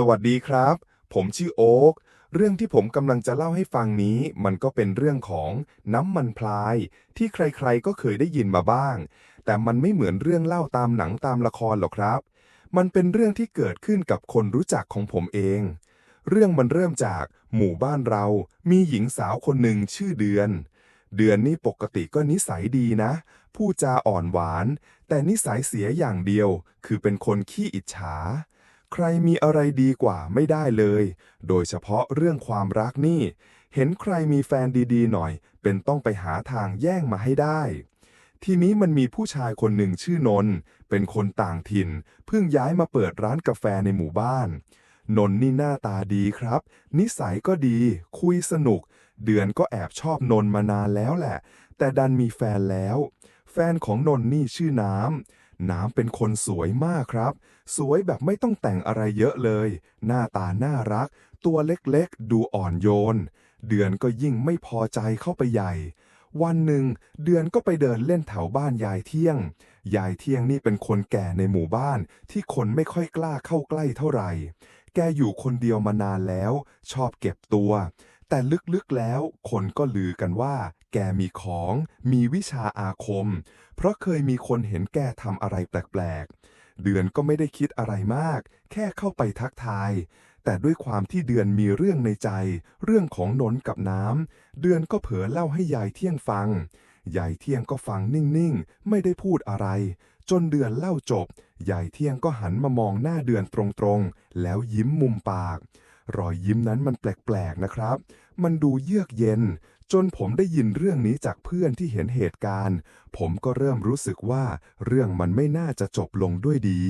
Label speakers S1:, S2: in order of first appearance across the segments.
S1: สวัสดีครับ ผมชื่อโอ๊ก เรื่องที่ผมกำลังจะเล่าให้ฟังนี้ มันก็เป็นเรื่องของน้ำมันพลาย ที่ใครๆก็เคยได้ยินมาบ้าง แต่มันไม่เหมือนเรื่องเล่าตามหนังตามละครหรอกครับ มันเป็นเรื่องที่เกิดขึ้นกับคนรู้จักของผมเอง เรื่องมันเริ่มจากหมู่บ้านเรา มีหญิงสาวคนหนึ่งชื่อเดือน เดือนนี่ปกติก็นิสัยดีนะพูดจาอ่อนหวาน แต่นิสัยเสียอย่างเดียว คือเป็นคนขี้อิจฉา ใครมีอะไรดีกว่าไม่ได้เลย โดยเฉพาะเรื่องความรักนี่ เห็นใครมีแฟนดีๆ หน่อย เป็นต้องไปหาทางแย่งมาให้ได้ ทีนี้มันมีผู้ชายคนหนึ่งชื่อนนท์เป็นคนต่างถิ่น เพิ่งย้ายมาเปิดร้านกาแฟในหมู่บ้าน นนท์นี่หน้าตาดีครับ นิสัยก็ดี คุยสนุก เดือนก็แอบชอบนนท์มานานแล้วแหละ แต่ดันมีแฟนแล้ว แฟนของนนท์นี่ชื่อน้ำ น้ำเป็นคนสวยมากครับ สวยแบบไม่ต้องแต่งอะไรเยอะเลย หน้าตาน่ารัก ตัวเล็กๆ ดูอ่อนโยน เดือนก็ยิ่งไม่พอใจเข้าไปใหญ่ วันหนึ่ง เดือนก็ไปเดินเล่นแถวบ้านยายเที่ยง ยายเที่ยงนี่เป็นคนแก่ในหมู่บ้านที่คนไม่ค่อยกล้าเข้าใกล้เท่าไหร่ แกอยู่คนเดียวมานานแล้ว ชอบเก็บตัว แต่ลึกๆแล้ว คนก็ลือกันว่า แกมีของ มีวิชาอาคม เพราะเคยมีคนเห็นแกทำอะไรแปลกๆ เดือนก็ไม่ได้คิดอะไรมาก แค่เข้าไปทักทาย แต่ด้วยความที่เดือนมีเรื่องในใจ เรื่องของนนกับน้ำ เดือนก็เผลอเล่าให้ยายเที่ยงฟัง ยายเที่ยงก็ฟังนิ่งๆ ไม่ได้พูดอะไร จนเดือนเล่าจบ ยายเที่ยงก็หันมามองหน้าเดือนตรงๆ แล้วยิ้มมุมปาก รอยยิ้มนั้นมันแปลกๆนะครับ มันดูเยือกเย็น จนผมได้ยินเรื่องนี้จากเพื่อนที่เห็นเหตุการณ์ ผมก็เริ่มรู้สึกว่าเรื่องมันไม่น่าจะจบลงด้วยดี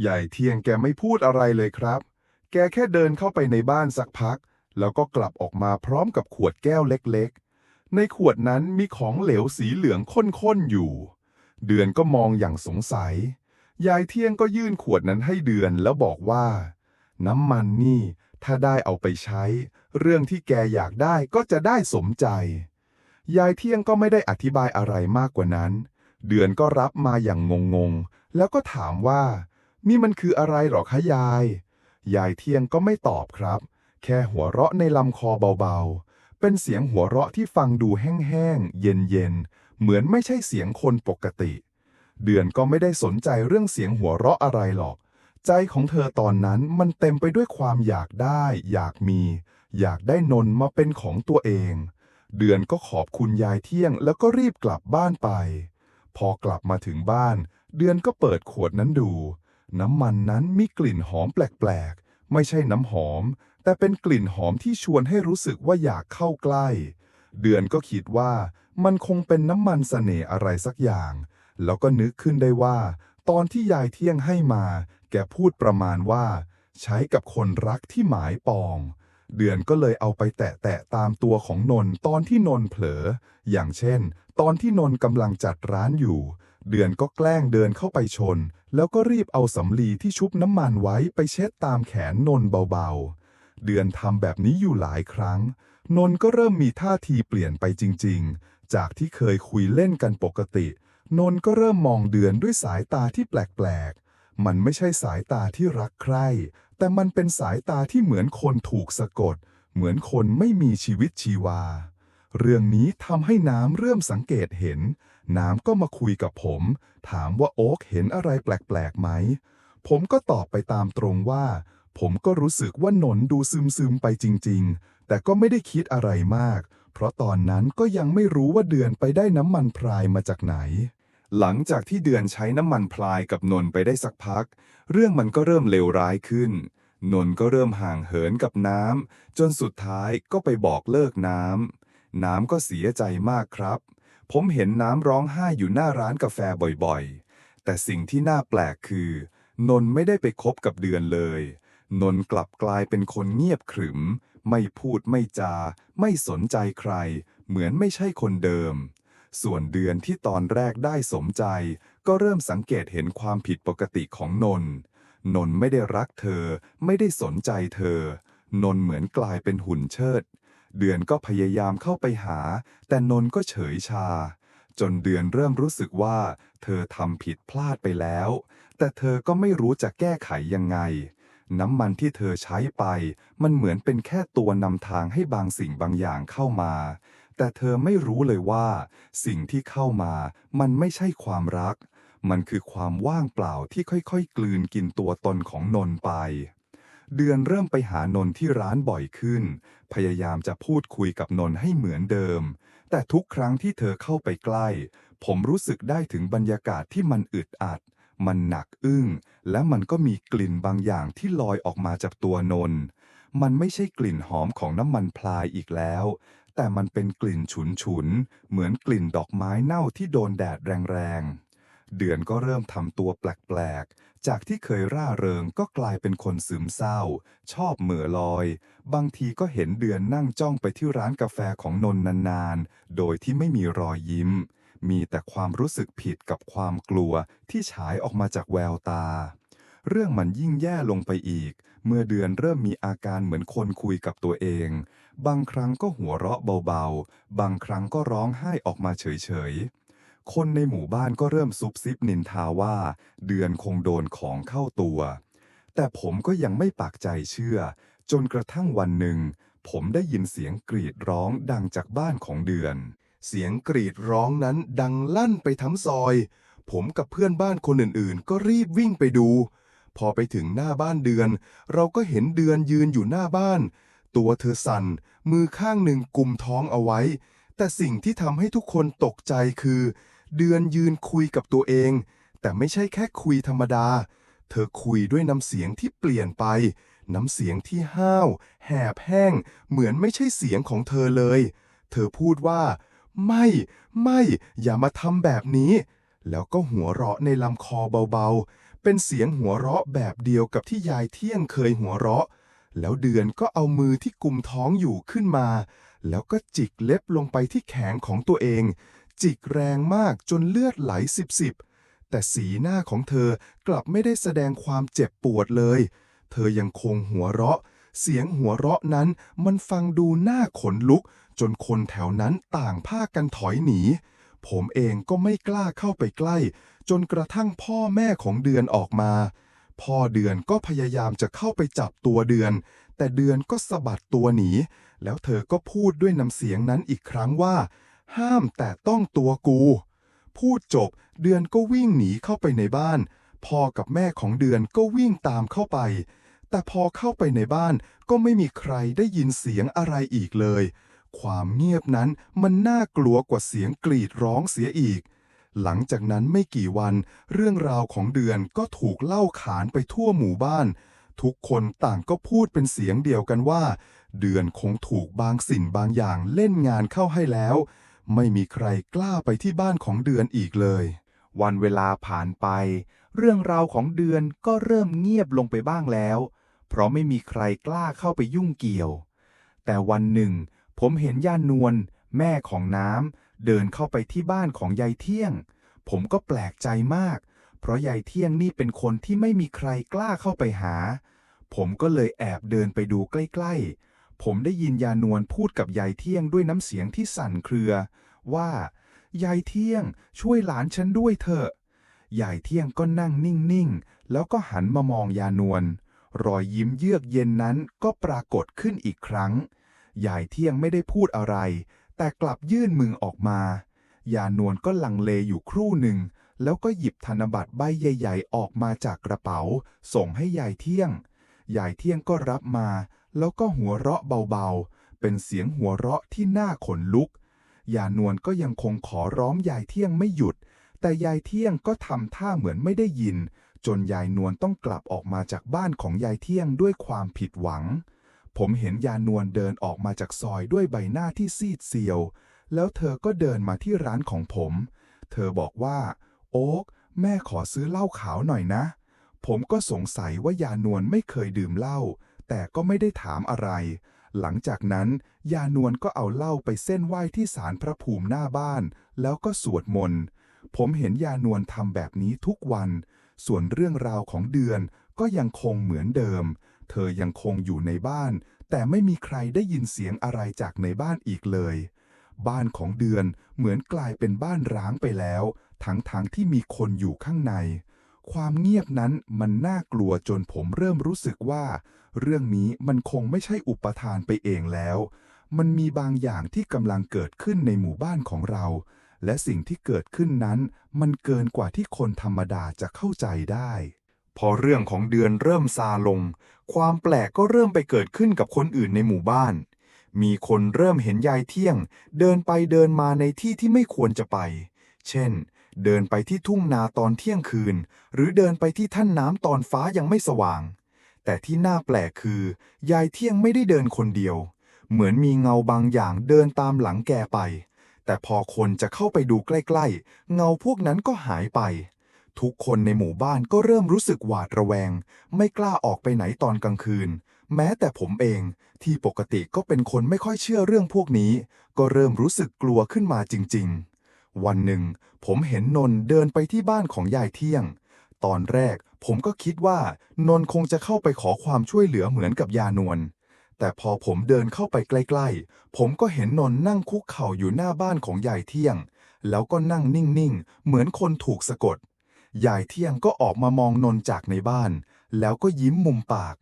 S1: ใหญ่เทียงแกไม่พูดอะไรเลยครับ แกแค่เดินเข้าไปในบ้านสักพัก แล้วก็กลับออกมาพร้อมกับขวดแก้วเล็กๆ ในขวดนั้นมีของเหลวสีเหลืองข้นๆอยู่ เดือนก็มองอย่างสงสัย ยายเที่ยงก็ยื่นขวดนั้นให้เดือนแล้วบอกว่า น้ำมันนี่ ถ้าได้เอาไปใช้ เรื่องที่แกอยากได้ก็จะได้สมใจ ยายเที่ยงก็ไม่ได้อธิบายอะไรมากกว่านั้น เดือนก็รับมาอย่างงงๆ แล้วก็ถามว่า นี่มันคืออะไรหรอคะยาย ยายเที่ยงก็ไม่ตอบครับ แค่หัวเราะในลำคอเบาๆ เป็นเสียงหัวเราะที่ฟังดูแห้งๆ เย็นๆ เหมือนไม่ใช่เสียงคนปกติ เดือนก็ไม่ได้สนใจเรื่องเสียงหัวเราะอะไรหรอก ใจของเธอตอนนั้นมันเต็มไปด้วยความอยากได้ อยากมี อยากได้นนมาเป็นของตัวเอง เดือนก็ขอบคุณยายเที่ยงแล้วก็รีบกลับบ้านไป พอกลับมาถึงบ้าน เดือนก็เปิดขวดนั้นดู น้ำมันนั้นมีกลิ่นหอมแปลกๆ ไม่ใช่น้ำหอม แต่เป็นกลิ่นหอมที่ชวนให้รู้สึกว่าอยากเข้าใกล้ เดือนก็คิดว่ามันคงเป็นน้ำมันเสน่ห์อะไรสักอย่าง แล้วก็นึกขึ้นได้ว่า ตอนที่ยายเที่ยงให้มา แกพูดประมาณว่า ใช้กับคนรักที่หมายปอง เดือนก็เลยเอาไปแตะแตะตามตัวของนนตอนที่นนเผลอ อย่างเช่น ตอนที่นนกำลังจัดร้านอยู่ เดือนก็แกล้งเดินเข้าไปชน แล้วก็รีบเอาสำลีที่ชุบน้ำมันไว้ไปเช็ดตามแขนนนเบาๆ เดือนทำแบบนี้อยู่หลายครั้ง นนก็เริ่มมีท่าทีเปลี่ยนไปจริง ๆ จากที่เคยคุยเล่นกันปกตินนก็เริ่มมองเดือนด้วยสายตาที่แปลกๆ มันไม่ใช่สายตาที่รักใคร แต่มันเป็นสายตาที่เหมือนคนถูกสะกด เหมือนคนไม่มีชีวิตชีวา เรื่องนี้ทำให้น้ำเริ่มสังเกตเห็น น้ำก็มาคุยกับผม ถามว่าโอ๊กเห็นอะไรแปลกๆไหม ผมก็ตอบไปตามตรงว่า ผมก็รู้สึกว่านนดูซึมๆไปจริง ๆ แต่ก็ไม่ได้คิดอะไรมาก เพราะตอนนั้นก็ยังไม่รู้ว่าเดือนไปได้น้ำมันพรายมาจากไหน หลังจากที่เดือนใช้น้ำมันพรายกับนนไปได้สักพัก เรื่องมันก็เริ่มเลวร้ายขึ้น นนก็เริ่มห่างเหินกับน้ำจนสุดท้ายก็ไปบอกเลิกน้ำน้ำก็เสียใจมากครับ ผมเห็นน้ำร้องไห้อยู่หน้าร้านกาแฟบ่อยๆ แต่สิ่งที่น่าแปลกคือ นนไม่ได้ไปคบกับเดือนเลย นนกลับกลายเป็นคนเงียบขรึม ไม่พูดไม่จา ไม่สนใจใคร เหมือนไม่ใช่คนเดิม ส่วนเดือนที่ตอนแรกได้สมใจ ก็เริ่มสังเกตเห็นความผิดปกติของนน นนไม่ได้รักเธอ ไม่ได้สนใจเธอ นนเหมือนกลายเป็นหุ่นเชิด เดือนก็พยายามเข้าไปหา แต่นนก็เฉยชา จนเดือนเริ่มรู้สึกว่า เธอทำผิดพลาดไปแล้ว แต่เธอก็ไม่รู้จะแก้ไขยังไง
S2: น้ำมันที่เธอใช้ไป มันเหมือนเป็นแค่ตัวนำทางให้บางสิ่งบางอย่างเข้ามา แต่เธอไม่รู้เลยว่า สิ่งที่เข้ามามันไม่ใช่ความรัก มันคือความว่างเปล่าที่ค่อยๆ กลืนกินตัวตนของนนไป เดือนเริ่มไปหานนที่ร้านบ่อยขึ้น พยายามจะพูดคุยกับนนให้เหมือนเดิม แต่ทุกครั้งที่เธอเข้าไปใกล้ ผมรู้สึกได้ถึงบรรยากาศที่มันอึดอัด มันหนักอึ้ง และมันก็มีกลิ่นบางอย่างที่ลอยออกมาจากตัวนนมันไม่ใช่กลิ่นหอมของน้ำมันพลายอีกแล้ว แต่มันเป็นกลิ่นฉุนๆเหมือนกลิ่นดอกไม้เน่าที่โดนแดดแรงๆ เดือนก็เริ่มทำตัวแปลกๆ จากที่เคยร่าเริงก็กลายเป็นคนซึมเศร้า ชอบเหม่อลอย บางทีก็เห็นเดือนนั่งจ้องไปที่ร้านกาแฟของนนนานๆ โดยที่ไม่มีรอยยิ้ม มีแต่ความรู้สึกผิดกับความกลัวที่ฉายออกมาจากแววตา เรื่องมันยิ่งแย่ลงไปอีก เมื่อเดือนเริ่มมีอาการเหมือนคนคุยกับตัวเอง บางครั้งก็หัวเราะเบาๆ บางครั้งก็ร้องไห้ออกมาเฉยๆ คนในหมู่บ้านก็เริ่มซุบซิบนินทาว่า เดือนคงโดนของเข้าตัว แต่ผมก็ยังไม่ปากใจเชื่อ จนกระทั่งวันหนึ่ง ผมได้ยินเสียงกรีดร้องดังจากบ้านของเดือน
S3: เสียงกรีดร้องนั้นดังลั่นไปทั้งซอย ผมกับเพื่อนบ้านคนอื่นๆ ก็รีบวิ่งไปดูพอไปถึงหน้าบ้านเดือน เราก็เห็นเดือนยืนอยู่หน้าบ้าน ตัวเธอสั่น มือข้างหนึ่งกุมท้องเอาไว้ แต่สิ่งที่ทำให้ทุกคนตกใจคือ เดือนยืนคุยกับตัวเอง แต่ไม่ใช่แค่คุยธรรมดา เธอคุยด้วยน้ำเสียงที่เปลี่ยนไป น้ำเสียงที่ห้าว แหบแห้ง เหมือนไม่ใช่เสียงของเธอเลย เธอพูดว่า ไม่ ไม่ อย่ามาทำแบบนี้ แล้วก็หัวเราะในลำคอเบาๆ เป็นเสียงหัวเราะแบบเดียวกับที่ยายเที่ยงเคยหัวเราะ แล้วเดือนก็เอามือที่กุมท้องอยู่ขึ้นมา แล้วก็จิกเล็บลงไปที่แขนของตัวเอง จิกแรงมากจนเลือดไหลสิบๆแต่สีหน้าของเธอกลับไม่ได้แสดงความเจ็บปวดเลย เธอยังคงหัวเราะ เสียงหัวเราะนั้นมันฟังดูน่าขนลุก จนคนแถวนั้นต่างพากันถอยหนี ผมเองก็ไม่กล้าเข้าไปใกล้ จนกระทั่งพ่อแม่ของเดือนออกมา พ่อเดือนก็พยายามจะเข้าไปจับตัวเดือน แต่เดือนก็สะบัดตัวหนี แล้วเธอก็พูดด้วยน้ำเสียงนั้นอีกครั้งว่า ห้ามแต่ต้องตัวกู พูดจบเดือนก็วิ่งหนีเข้าไปในบ้าน พ่อกับแม่ของเดือนก็วิ่งตามเข้าไป แต่พอเข้าไปในบ้านก็ไม่มีใครได้ยินเสียงอะไรอีกเลย ความเงียบนั้นมันน่ากลัวกว่าเสียงกรีดร้องเสียอีก หลังจากนั้นไม่กี่วัน เรื่องราวของเดือนก็ถูกเล่าขานไปทั่วหมู่บ้าน ทุกคนต่างก็พูดเป็นเสียงเดียวกันว่า เดือนคงถูกบางสิ่งบางอย่างเล่นงานเข้าให้แล้ว ไม่มีใครกล้าไปที่บ้านของเดือนอีกเลย
S4: วันเวลาผ่านไป เรื่องราวของเดือนก็เริ่มเงียบลงไปบ้างแล้ว เพราะไม่มีใครกล้าเข้าไปยุ่งเกี่ยว แต่วันหนึ่ง ผมเห็นย่านวล แม่ของน้ำเดินเข้าไปที่บ้านของยายเที่ยง ผมก็แปลกใจมาก เพราะยายเที่ยงนี่เป็นคนที่ไม่มีใครกล้าเข้าไปหา ผมก็เลยแอบเดินไปดูใกล้ๆ ผมได้ยินยานวลพูดกับยายเที่ยงด้วยน้ำเสียงที่สั่นเครือ ว่ายายเที่ยงช่วยหลานฉันด้วยเถอะยายเที่ยงก็นั่งนิ่งๆ แล้วก็หันมามองยานวลรอยยิ้มเยือกเย็นนั้นก็ปรากฏขึ้นอีกครั้ง ยายเที่ยงไม่ได้พูดอะไร แต่กลับยื่นมือออกมา ยานวลก็ลังเลอยู่ครู่หนึ่ง แล้วก็หยิบธนบัตรใบใหญ่ๆ ออกมาจากกระเป๋า ส่งให้ยายเที่ยง ยายเที่ยงก็รับมา แล้วก็หัวเราะเบาๆ เป็นเสียงหัวเราะที่น่าขนลุก ยานวลก็ยังคงขอร้องยายเที่ยงไม่หยุด แต่ยายเที่ยงก็ทำท่าเหมือนไม่ได้ยิน จนยายนวลต้องกลับออกมาจากบ้านของยายเที่ยงด้วยความผิดหวัง ผมเห็นยานวลเดินออกมาจากซอยด้วยใบหน้าที่ซีดเซียว แล้วเธอก็เดินมาที่ร้านของผม เธอบอกว่า โอ๊กแม่ขอซื้อเหล้าขาวหน่อยนะ ผมก็สงสัยว่ายานวลไม่เคยดื่มเหล้า แต่ก็ไม่ได้ถามอะไร หลังจากนั้น ยานวลก็เอาเหล้าไปเส้นไหว้ที่ศาลพระภูมิหน้าบ้าน แล้วก็สวดมนต์ ผมเห็นยานวลทำแบบนี้ทุกวัน ส่วนเรื่องราวของเดือนก็ยังคงเหมือนเดิม เธอยังคงอยู่ในบ้าน แต่ไม่มีใครได้ยินเสียงอะไรจากในบ้านอีกเลย บ้านของเดือนเหมือนกลายเป็นบ้านร้างไปแล้ว ทั้งๆทที่มีคนอยู่ข้างใน
S2: ความเงียบนั้นมันน่ากลัวจนผมเริ่มรู้สึกว่า เรื่องนี้มันคงไม่ใช่อุปทานไปเองแล้ว มันมีบางอย่างที่กำลังเกิดขึ้นในหมู่บ้านของเรา และสิ่งที่เกิดขึ้นนั้น มันเกินกว่าที่คนธรรมดาจะเข้าใจได้
S4: พอเรื่องของเดือนเริ่มซาลง ความแปลกก็เริ่มไปเกิดขึ้นกับคนอื่นในหมู่บ้าน มีคนเริ่มเห็นยายเที่ยง เดินไปเดินมาในที่ที่ไม่ควรจะไป เช่น เดินไปที่ทุ่งนาตอนเที่ยงคืน หรือเดินไปที่ท่านน้ำตอนฟ้ายังไม่สว่าง แต่ที่น่าแปลกคือ ยายเที่ยงไม่ได้เดินคนเดียว เหมือนมีเงาบางอย่างเดินตามหลังแกไป แต่พอคนจะเข้าไปดูใกล้ ๆ เงาพวกนั้นก็หายไป ทุกคนในหมู่บ้านก็เริ่มรู้สึกหวาดระแวง ไม่กล้าออกไปไหนตอนกลางคืน แม้แต่ผมเองที่ปกติก็เป็นคนไม่ค่อยเชื่อเรื่องพวกนี้ ก็เริ่มรู้สึกกลัวขึ้นมาจริง ๆ วันหนึ่ง ผมเห็นนน์เดินไปที่บ้านของยายเที่ยง ตอนแรกผมก็คิดว่านน์คงจะเข้าไปขอความช่วยเหลือเหมือนกับยานวลแต่พอผมเดินเข้าไปใกล้ๆ ผมก็เห็นนน์นั่งคุกเข่าอยู่หน้าบ้านของยายเที่ยง แล้วก็นั่งนิ่งๆ เหมือนคนถูกสะกด ยายเที่ยงก็ออกมามองนนจากในบ้าน แล้วก็ยิ้มมุมปาก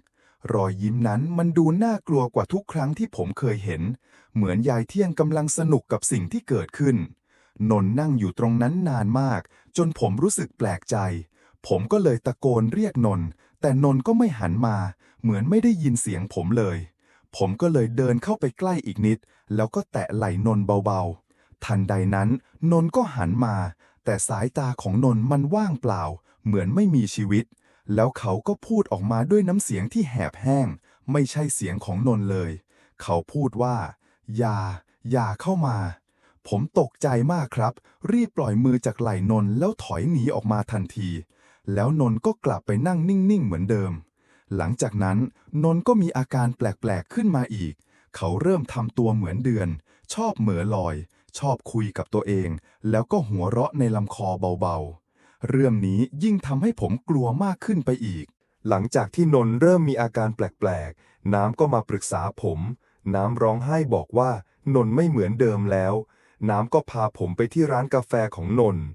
S4: รอยยิ้มนั้นมันดูน่ากลัวกว่าทุกครั้งที่ผมเคยเห็น เหมือนยายเที่ยงกำลังสนุกกับสิ่งที่เกิดขึ้น นนนั่งอยู่ตรงนั้นนานมาก จนผมรู้สึกแปลกใจ ผมก็เลยตะโกนเรียกนน แต่นนก็ไม่หันมา เหมือนไม่ได้ยินเสียงผมเลย ผมก็เลยเดินเข้าไปใกล้อีกนิด แล้วก็แตะไหล่นนเบาๆทันใดนั้น นนก็หันมา แต่สายตาของนนมันว่างเปล่า เหมือนไม่มีชีวิต แล้วเขาก็พูดออกมาด้วยน้ำเสียงที่แหบแห้ง ไม่ใช่เสียงของนนเลย เขาพูดว่า อย่า อย่าเข้ามา ผมตกใจมากครับ รีบปล่อยมือจากไหล่นนแล้วถอยหนีออกมาทันที แล้วนนก็กลับไปนั่งนิ่งๆเหมือนเดิม หลังจากนั้นนนก็มีอาการแปลกๆขึ้นมาอีก เขาเริ่มทำตัวเหมือนเดือน ชอบเหมือลอย ชอบคุยกับตัวเอง แล้วก็หัวเราะในลำคอเบาๆ เรื่องนี้ยิ่งทำให้ผมกลัวมากขึ้นไปอีก
S1: หลังจากที่นนท์เริ่มมีอาการแปลกๆ น้ำก็มาปรึกษาผม น้ำร้องไห้บอกว่านนท์ไม่เหมือนเดิมแล้ว น้ำก็พาผมไปที่ร้านกาแฟของนนท์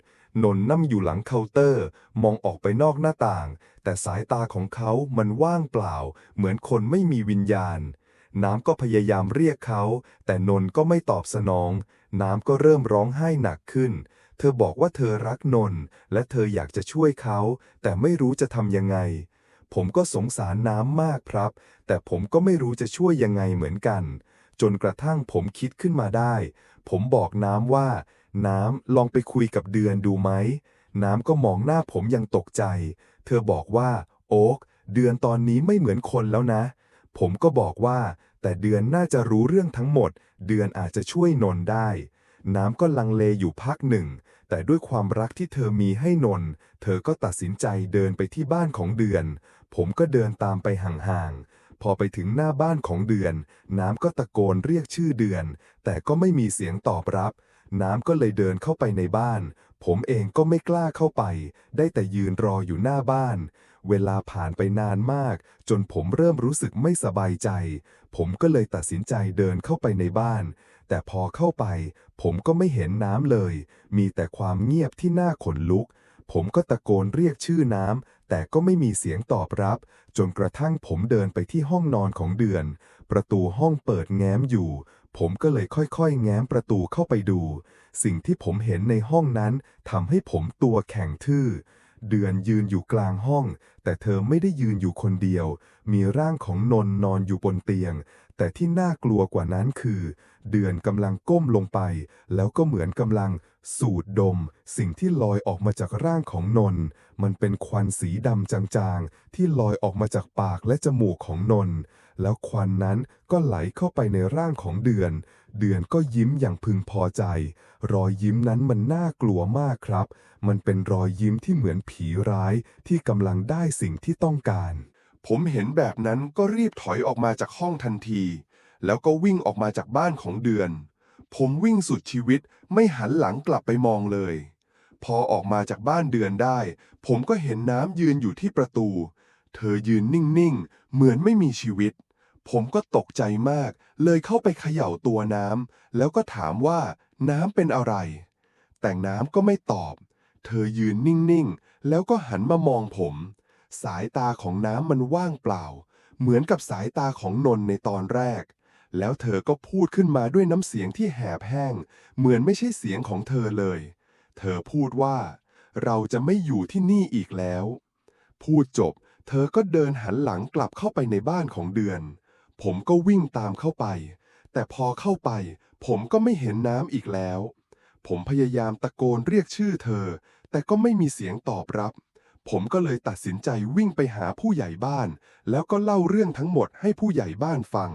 S1: นนท์นั่งอยู่หลังเคาน์เตอร์ มองออกไปนอกหน้าต่าง แต่สายตาของเขามันว่างเปล่า เหมือนคนไม่มีวิญญาณ น้ำก็พยายามเรียกเขา แต่นนท์ก็ไม่ตอบสนอง น้ำก็เริ่มร้องไห้หนักขึ้น เธอบอกว่าเธอรักนนท์และเธออยากจะช่วยเขา แต่ไม่รู้จะทำยังไง ผมก็สงสารน้ำมากครับ แต่ผมก็ไม่รู้จะช่วยยังไงเหมือนกัน จนกระทั่งผมคิดขึ้นมาได้ ผมบอกน้ำว่า น้ำลองไปคุยกับเดือนดูไหม น้ำก็มองหน้าผมยังตกใจ เธอบอกว่า โอ๊กเดือนตอนนี้ไม่เหมือนคนแล้วนะ ผมก็บอกว่า แต่เดือนน่าจะรู้เรื่องทั้งหมด เดือนอาจจะช่วยนนท์ได้ น้ำก็ลังเลอยู่พักหนึ่ง แต่ด้วยความรักที่เธอมีให้นนท์เธอก็ตัดสินใจเดินไปที่บ้านของเดือน ผมก็เดินตามไปห่างๆ พอไปถึงหน้าบ้านของเดือน น้ำก็ตะโกนเรียกชื่อเดือน แต่ก็ไม่มีเสียงตอบรับ น้ำก็เลยเดินเข้าไปในบ้าน ผมเองก็ไม่กล้าเข้าไป ได้แต่ยืนรออยู่หน้าบ้านเวลาผ่านไปนานมาก จนผมเริ่มรู้สึกไม่สบายใจ ผมก็เลยตัดสินใจเดินเข้าไปในบ้าน แต่พอเข้าไป ผมก็ไม่เห็นน้ำเลย มีแต่ความเงียบที่น่าขนลุก ผมก็ตะโกนเรียกชื่อน้ำ แต่ก็ไม่มีเสียงตอบรับ จนกระทั่งผมเดินไปที่ห้องนอนของเดือน ประตูห้องเปิดแง้มอยู่ ผมก็เลยค่อยๆ แง้มประตูเข้าไปดู สิ่งที่ผมเห็นในห้องนั้นทำให้ผมตัวแข็งทื่อ เดือนยืนอยู่กลางห้อง แต่เธอไม่ได้ยืนอยู่คนเดียว มีร่างของนนนอนอยู่บนเตียง แต่ที่น่ากลัวกว่านั้นคือ เดือนกำลังก้มลงไป แล้วก็เหมือนกำลังสูดดม สิ่งที่ลอยออกมาจากร่างของนน มันเป็นควันสีดำจางๆ ที่ลอยออกมาจากปากและจมูกของนน แล้วควันนั้นก็ไหลเข้าไปในร่างของเดือน เดือนก็ยิ้มอย่างพึงพอใจ รอยยิ้มนั้นมันน่ากลัวมากครับ มันเป็นรอยยิ้มที่เหมือนผีร้ายที่กำลังได้สิ่งที่ต้องการ
S3: ผมเห็นแบบนั้นก็รีบถอยออกมาจากห้องทันที แล้วก็วิ่งออกมาจากบ้านของเดือน ผมวิ่งสุดชีวิตไม่หันหลังกลับไปมองเลย พอออกมาจากบ้านเดือนได้ ผมก็เห็นน้ำยืนอยู่ที่ประตู เธอยืนนิ่งๆ เหมือนไม่มีชีวิต ผมก็ตกใจมาก เลยเข้าไปเขย่าตัวน้ำแล้วก็ถามว่าน้ำเป็นอะไร แต่น้ำก็ไม่ตอบ เธอยืนนิ่งแล้วก็หันมามองผม สายตาของน้ำมันว่างเปล่า เหมือนกับสายตาของนนในตอนแรก แล้วเธอก็พูดขึ้นมาด้วยน้ำเสียงที่แหบแห้ง เหมือนไม่ใช่เสียงของเธอเลย เธอพูดว่า เราจะไม่อยู่ที่นี่อีกแล้ว พูดจบ เธอก็เดินหันหลังกลับเข้าไปในบ้านของเดือน ผมก็วิ่งตามเข้าไป แต่พอเข้าไป ผมก็ไม่เห็นน้ำอีกแล้ว ผมพยายามตะโกนเรียกชื่อเธอ แต่ก็ไม่มีเสียงตอบรับ ผมก็เลยตัดสินใจวิ่งไปหาผู้ใหญ่บ้าน แล้วก็เล่าเรื่องทั้งหมดให้ผู้ใหญ่บ้านฟัง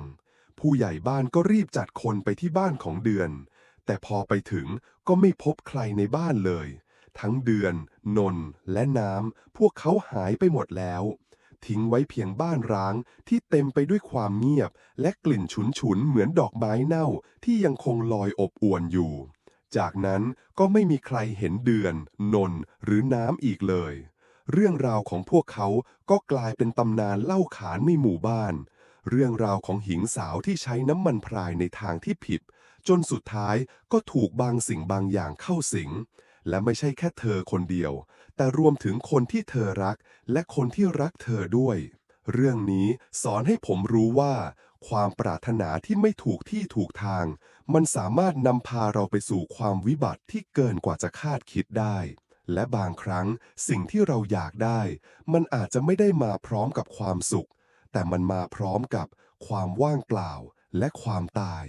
S3: ผู้ใหญ่บ้านก็รีบจัดคนไปที่บ้านของเดือน แต่พอไปถึงก็ไม่พบใครในบ้านเลย ทั้งเดือน นนและน้ำพวกเขาหายไปหมดแล้ว ทิ้งไว้เพียงบ้านร้างที่เต็มไปด้วยความเงียบ และกลิ่นฉุนๆเหมือนดอกไม้เน่าที่ยังคงลอยอบอวนอยู่ จากนั้นก็ไม่มีใครเห็นเดือน นนหรือน้ำอีกเลย เรื่องราวของพวกเขาก็กลายเป็นตำนานเล่าขานในหมู่บ้าน เรื่องราวของหญิงสาวที่ใช้น้ำมันพรายในทางที่ผิด จนสุดท้ายก็ถูกบางสิ่งบางอย่างเข้าสิง และไม่ใช่แค่เธอคนเดียว แต่รวมถึงคนที่เธอรัก และคนที่รักเธอด้วย เรื่องนี้สอนให้ผมรู้ว่า ความปรารถนาที่ไม่ถูกที่ถูกทาง มันสามารถนำพาเราไปสู่ความวิบัติที่เกินกว่าจะคาดคิดได้ และบางครั้งสิ่งที่เราอยากได้ มันอาจจะไม่ได้มาพร้อมกับความสุข แต่มันมาพร้อมกับความว่างเปล่าและความตาย